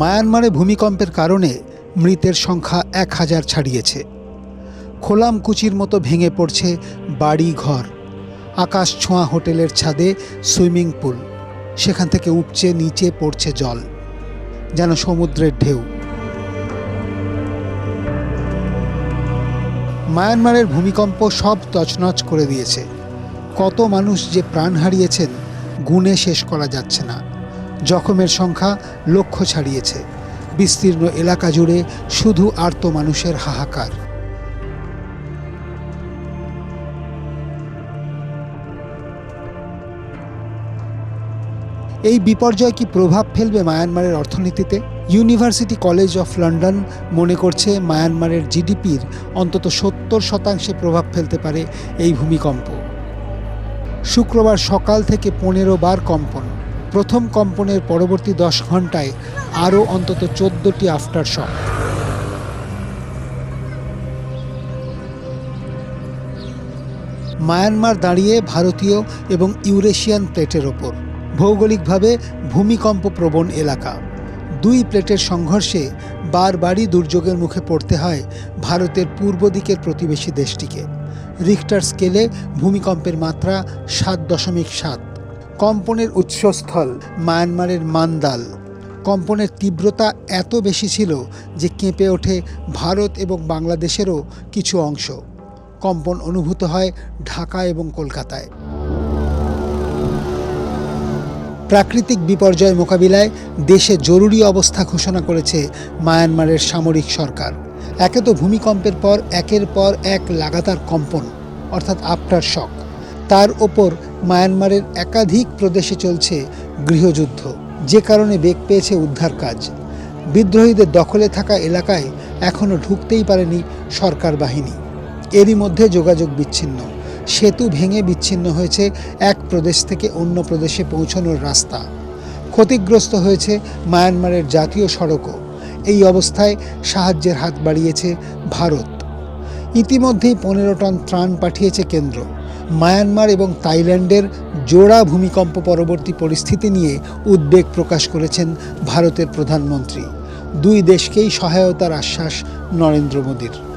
মায়ানমারে ভূমিকম্পের কারণে মৃতের সংখ্যা এক হাজার ছাড়িয়েছে। খোলাম কুচির মতো ভেঙে পড়ছে বাড়ি ঘর আকাশ ছোঁয়া হোটেলের ছাদে সুইমিং পুল। সেখান থেকে উপচে নিচে পড়ছে জল। যেন সমুদ্রের ঢেউ। মায়ানমারের ভূমিকম্প সব তছনছ করে দিয়েছে। কত মানুষ যে প্রাণ হারিয়েছেন, গুণে শেষ করা যাচ্ছে না। জখমের সংখ্যা লক্ষ্য ছাড়িয়েছে। বিস্তীর্ণ এলাকা জুড়ে শুধু আর্ত মানুষের হাহাকার। এই বিপর্যয় কি প্রভাব ফেলবে মায়ানমারের অর্থনীতিতে? ইউনিভার্সিটি কলেজ অফ লন্ডন মনে করছে মায়ানমারের জিডিপির অন্তত সত্তর শতাংশে প্রভাব ফেলতে পারে এই ভূমিকম্প। শুক্রবার সকাল থেকে পনেরো বার কম্পন। প্রথম কম্পনের পরবর্তী দশ ঘন্টায় আরও অন্তত চোদ্দটি আফটার শক মায়ানমার দাঁড়িয়ে ভারতীয় এবং ইউরেশিয়ান প্লেটের ওপর। ভৌগোলিকভাবে ভূমিকম্প প্রবণ এলাকা। দুই প্লেটের সংঘর্ষে বারবারই দুর্যোগের মুখে পড়তে হয় ভারতের পূর্ব দিকের প্রতিবেশী দেশটিকে। রিক্টার স্কেলে ভূমিকম্পের মাত্রা সাত দশমিক সাত। কম্পনের উৎসস্থল মায়ানমারের মান্দাল। কম্পনের তীব্রতা এত বেশি ছিল যে কেঁপে ওঠে ভারত এবং বাংলাদেশেরও কিছু অংশ। কম্পন অনুভূত হয় ঢাকা এবং কলকাতায়। প্রাকৃতিক বিপর্যয় মোকাবিলায় দেশে জরুরি অবস্থা ঘোষণা করেছে মায়ানমারের সামরিক সরকার। একে তো ভূমিকম্পের পর, একের পর এক লাগাতার কম্পন, অর্থাৎ আফটার শক। তার ওপর মায়ানমারের একাধিক প্রদেশে চলছে গৃহযুদ্ধ। যে কারণে বেগ পেয়েছে উদ্ধার কাজ। বিদ্রোহীদের দখলে থাকা এলাকায় এখনও ঢুকতেই পারেনি সরকার বাহিনী। এরই মধ্যে যোগাযোগ বিচ্ছিন্ন। সেতু ভেঙে বিচ্ছিন্ন হয়েছে এক প্রদেশ থেকে অন্য প্রদেশে পৌঁছানোর রাস্তা। ক্ষতিগ্রস্ত হয়েছে মায়ানমারের জাতীয় সড়কও। এই অবস্থায় সাহায্যের হাত বাড়িয়েছে ভারত। ইতিমধ্যেই পনেরো টন ত্রাণ পাঠিয়েছে কেন্দ্র। মায়ানমার এবং তাইল্যান্ডের জোড়া ভূমিকম্প পরবর্তী পরিস্থিতি নিয়ে উদ্বেগ প্রকাশ করেছেন ভারতের প্রধানমন্ত্রী। দুই দেশকেই সহায়তার আশ্বাস নরেন্দ্র মোদীর।